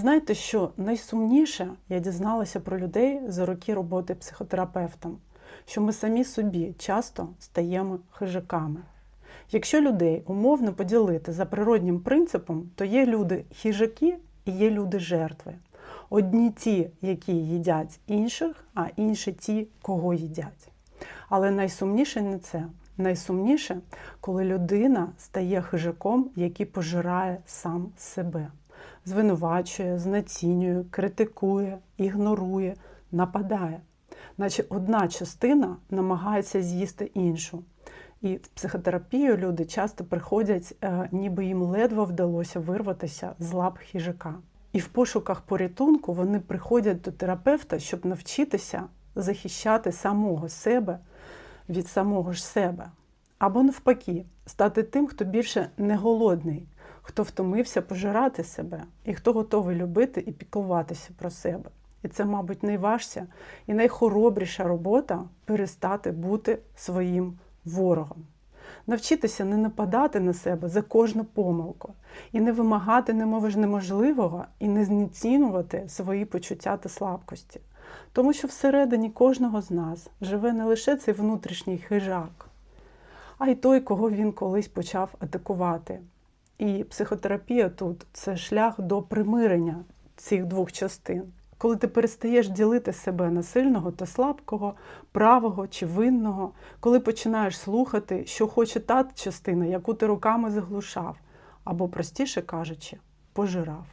Знаєте, що найсумніше я дізналася про людей за роки роботи психотерапевтом, що ми самі собі часто стаємо хижаками. Якщо людей умовно поділити за природнім принципом, то є люди хижаки і є люди жертви. Одні ті, які їдять інших, а інші ті, кого їдять. Але найсумніше не це. Найсумніше, коли людина стає хижаком, який пожирає сам себе, звинувачує, знецінює, критикує, ігнорує, нападає. Наче одна частина намагається з'їсти іншу. І в психотерапію люди часто приходять, е, ніби їм ледве вдалося вирватися з лап хижака. І в пошуках порятунку вони приходять до терапевта, щоб навчитися захищати самого себе від самого ж себе. Або навпаки, стати тим, хто більше не голодний, хто втомився пожирати себе і хто готовий любити і піклуватися про себе. І це, мабуть, найважча і найхоробріша робота перестати бути своїм ворогом. Навчитися не нападати на себе за кожну помилку і не вимагати неможливого і не знецінювати свої почуття та слабкості. Тому що всередині кожного з нас живе не лише цей внутрішній хижак, а й той, кого він колись почав атакувати. І психотерапія тут це шлях до примирення цих двох частин. Коли ти перестаєш ділити себе на сильного та слабкого, правого чи винного, коли починаєш слухати, що хоче та частина, яку ти руками заглушав, або, простіше кажучи, пожирав.